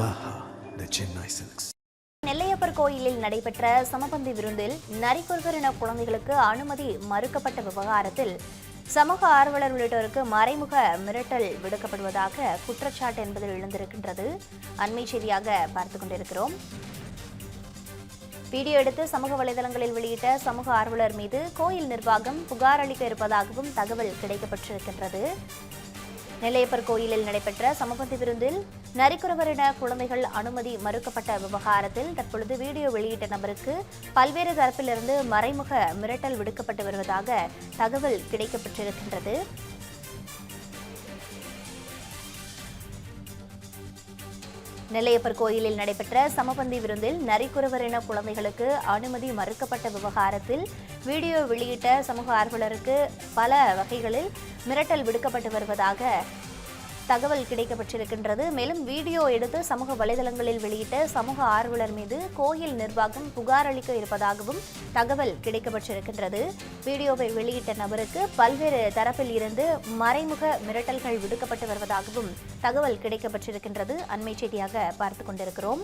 Vivaha, the Chennai silks Nellaiappar கோயிலில் நடைபெற்ற சமபந்தி விருந்தில் நரிக்குறுகரின குழந்தைகளுக்கு அனுமதி மறுக்கப்பட்ட விவகாரத்தில் சமூக ஆர்வலர் உள்ளிட்டோருக்கு மறைமுக மிரட்டல் விடுக்கப்படுவதாக குற்றச்சாட்டு என்பதில் எழுந்திருக்கின்றது. அண்மை செய்தியாக பார்த்துக் கொண்டிருக்கிறோம். வீடியோ எடுத்து சமூக வலைதளங்களில் வெளியிட்ட சமூக ஆர்வலர் மீது கோயில் நிர்வாகம் புகார் அளிக்க இருப்பதாகவும் தகவல் கிடைக்கப்பட்டிருக்கின்றது. நெல்லையப்பர் கோயிலில் நடைபெற்ற சமபந்தி விருந்தில் நரிக்குறவரிட குழந்தைகள் அனுமதி மறுக்கப்பட்ட விவகாரத்தில் தற்பொழுது வீடியோ வெளியிட்ட நபருக்கு பல்வேறு தரப்பிலிருந்து மறைமுக மிரட்டல் விடுக்கப்பட்டு வருவதாக தகவல் கிடைக்கப்பட்டிருக்கின்றது. நெல்லையப்பர் கோயிலில் நடைபெற்ற சமபந்தி விருந்தில் நரிக்குறவரின குழந்தைகளுக்கு அனுமதி மறுக்கப்பட்ட விவகாரத்தில் வீடியோ வெளியிட்ட சமூக ஆர்வலருக்கு பல வகைகளில் மிரட்டல் விடுக்கப்பட்டு வருவதாக தகவல் கிடைக்கப்பட்டிருக்கின்றது. மேலும் வீடியோ எடுத்து சமூக வலைதளங்களில் வெளியிட்ட சமூக ஆர்வலர் மீது கோயில் நிர்வாகம் புகார் அளிக்க இருப்பதாகவும் தகவல் கிடைக்கப்பட்டிருக்கின்றது. வீடியோவை வெளியிட்ட நபருக்கு பல்வேறு தரப்பில் இருந்து மறைமுக மிரட்டல்கள் விடுக்கப்பட்டு வருவதாகவும் தகவல் கிடைக்கப்பட்டிருக்கின்றது. அண்மை செய்தியாக பார்த்து கொண்டிருக்கிறோம்.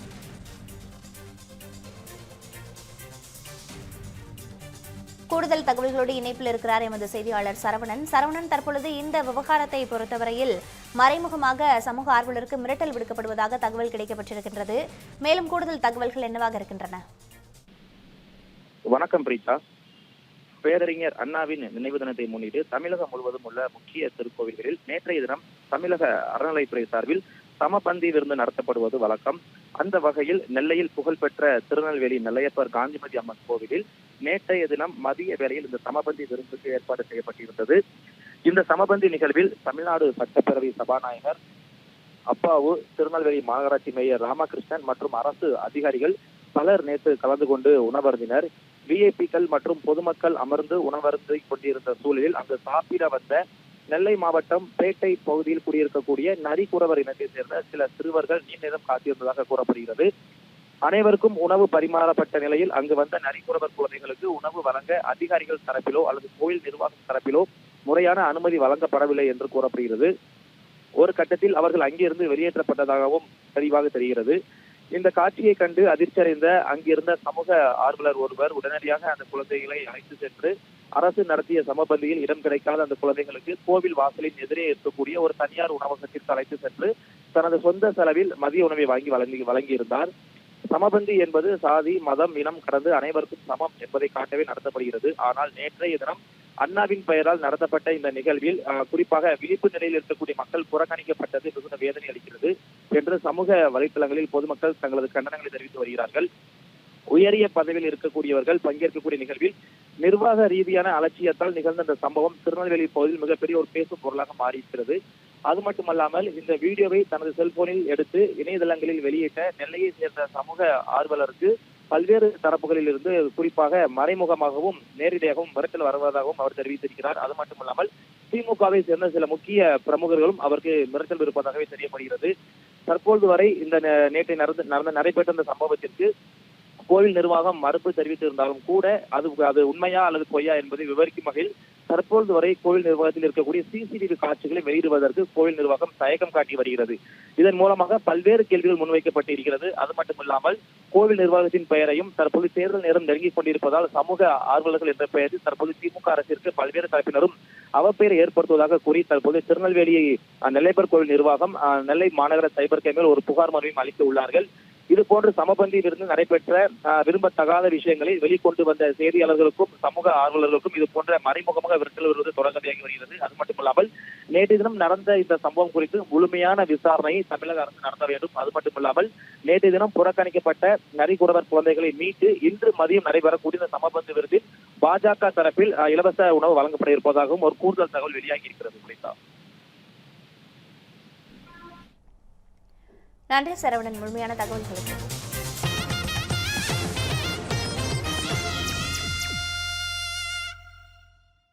கூடுதல் தகவல்களோடு இணைப்பில் இருக்கிறார் எமது செய்தியாளர் சரவணன். சரவணன் தற்பொழுது இந்த விவகாரத்தை பொறுத்தவரையில் மறைமுகமாக சமூக ஆர்வலருக்கு மிரட்டல் விடுக்கப்படுவதாக தகவல் கிடைக்கப்பட்டிருக்கின்றது. மேலும் கூடுதல் தகவல்கள் என்னவாக இருக்கின்றன? வணக்கம் பிரீதா பேரறிஞர் அண்ணாவின் நினைவு தினத்தை முன்னிட்டு தமிழகம் முழுவதும் உள்ள முக்கிய திருக்கோவில்களில் நேற்றைய தினம் தமிழக அறநிலைத்துறை சார்பில் சமபந்தி விருந்து நடத்தப்படுவது வழக்கம். அந்த வகையில் நெல்லையில் புகழ்பெற்ற திருநெல்வேலி நெல்லையப்பர் காந்திமதி அம்மன் கோவிலில் நேற்றைய தினம் மதிய வேளையில் இந்த சமபந்தி விருந்துக்கு ஏற்பாடு செய்யப்பட்டிருந்தது. இந்த சமபந்தி நிகழ்வில் தமிழ்நாடு சட்டப்பேரவை சபாநாயகர் அப்பாவு திருநெல்வேலி மாநகராட்சி மேயர் ராமகிருஷ்ணன் மற்றும் அரசு அதிகாரிகள் பலர் நேற்று கலந்து கொண்டு உணவருந்தினர். விஐபிக்கள் மற்றும் பொதுமக்கள் அமர்ந்து உணவருந்து கொண்டிருந்த சூழலில் அங்கு சாப்பிட வந்த நெல்லை மாவட்டம் பேட்டை பகுதியில் குடியிருக்கக்கூடிய நரிக்குறவர் இனத்தைச் சேர்ந்த சில சிறுவர்கள் நீண்ட நேரம் காத்திருந்ததாக கூறப்படுகிறது. அனைவருக்கும் உணவு பரிமாறப்பட்ட நிலையில் அங்கு வந்த நரிக்குறவர் குழந்தைகளுக்கு உணவு வழங்க அதிகாரிகள் தரப்பிலோ அல்லது கோயில் நிர்வாகம் தரப்பிலோ முறையான அனுமதி வழங்கப்படவில்லை என்று கூறப்படுகிறது. ஒரு கட்டத்தில் அவர்கள் அங்கிருந்து வெளியேற்றப்பட்டதாகவும் தெளிவாக தெரிகிறது. இந்த காட்சியை கண்டு அதிர்ச்சியடைந்த அங்கிருந்த சமூக ஆர்வலர் ஒருவர் உடனடியாக அந்த குழந்தைகளை அழைத்து சென்று அரசு நடத்திய சமபந்தியில் இடம் கிடைக்காத அந்த குழந்தைகளுக்கு கோவில் வாசலின் எதிரே இருக்கக்கூடிய ஒரு தனியார் உணவகத்திற்கு அழைத்து சென்று தனது சொந்த செலவில் மதிய உணவை வாங்கி வழங்கி வழங்கியிருந்தார். சமபந்தி என்பது சாதி மதம் இனம் கடந்து அனைவருக்கும் சமம் என்பதை காட்டவே நடத்தப்படுகிறது. ஆனால் நேற்றைய தினம் அண்ணாவின் பெயரால் நடத்தப்பட்ட இந்த நிகழ்வில் குறிப்பாக விழிப்பு நிலையில் இருக்கக்கூடிய மக்கள் புறக்கணிக்கப்பட்டது மிகுந்த வேதனை அளிக்கிறது என்று சமூக வலைத்தளங்களில் பொதுமக்கள் தங்களது கண்டனங்களை தெரிவித்து வருகிறார்கள். உயரிய பதவியில் இருக்கக்கூடியவர்கள் பங்கேற்கக்கூடிய நிகழ்வில் நிர்வாக ரீதியான அலட்சியத்தால் நிகழ்ந்த இந்த சம்பவம் திருநெல்வேலி பகுதியில் மிகப்பெரிய ஒரு பேசும் பொருளாக மாறியிருக்கிறது. அது மட்டுமல்லாமல் இந்த வீடியோவை தனது செல்போனில் எடுத்து இணையதளங்களில் வெளியிட்ட நெல்லையை சேர்ந்த சமூக ஆர்வலருக்கு பல்வேறு தரப்புகளில் இருந்து குறிப்பாக மறைமுகமாகவும் நேரடியாகவும் மிரட்டல் வருவதாகவும் அவர் தெரிவித்திருக்கிறார். அது மட்டுமல்லாமல் திமுகவை சேர்ந்த சில முக்கிய பிரமுகர்களும் அவருக்கு மிரட்டல் இருப்பதாகவே தெரியப்படுகிறது. தற்பொழுது வரை இந்த நேற்றை நடந்து நடந்த நடைபெற்ற இந்த சம்பவத்திற்கு கோவில் நிர்வாகம் மறுப்பு தெரிவித்திருந்தாலும் கூட அது அது உண்மையா அல்லது பொய்யா என்பதை விவரிக்கும் வகையில் தற்பொழுது வரை கோவில் நிர்வாகத்தில் இருக்கக்கூடிய சிசிடிவி காட்சிகளை வெளியிடுவதற்கு கோவில் நிர்வாகம் தயக்கம் காட்டி வருகிறது. இதன் மூலமாக பல்வேறு கேள்விகள் முன்வைக்கப்பட்டு இருக்கிறது அது மட்டுமில்லாமல் கோவில் நிர்வாகத்தின் பெயரையும் தற்போது தேர்தல் நேரம் நெருங்கிக் கொண்டிருப்பதால் சமூக ஆர்வலர்கள் என்ற பெயரில் தற்போது திமுக அரசிற்கு பல்வேறு தரப்பினரும் அவப்பெயரை ஏற்படுத்துவதாக கூறி தற்போது திருநெல்வேலியை நெல்லைப்பர் கோவில் நிர்வாகம் நெல்லை மாநகர சைபர் கேமில் ஒரு புகார் மனுவையும் அளிக்க உள்ளார்கள். இது போன்ற சமபந்தியில் இருந்து நடைபெற்ற விரும்பத்தகாத விஷயங்களை வெளிக்கொண்டு வந்த செய்தியாளர்களுக்கும் சமூக ஆர்வலர்களுக்கும் இது போன்ற மறைமுகமாக விரட்டல் வருவது தொடர்கதையாகி வருகிறது. அது மட்டுமல்லாமல் நேற்று தினம் நடந்த இந்த சம்பவம் குறித்து முழுமையான விசாரணையை தமிழக அரசு நடத்த வேண்டும். அது மட்டுமல்லாமல் நேற்று தினம் புறக்கணிக்கப்பட்ட நரிக்குறவர் குழந்தைகளை மீட்டு இன்று மதியம் நடைபெறக்கூடிய இந்த சமபந்து விருதில் பாஜக தரப்பில் இலவச உணவு வழங்கப்பட இருப்பதாகவும் ஒரு கூடுதல் தகவல் வெளியாகி இருக்கிறது. புனிதா நன்றி சரவணன் முழுமையான தகவல்களுக்கு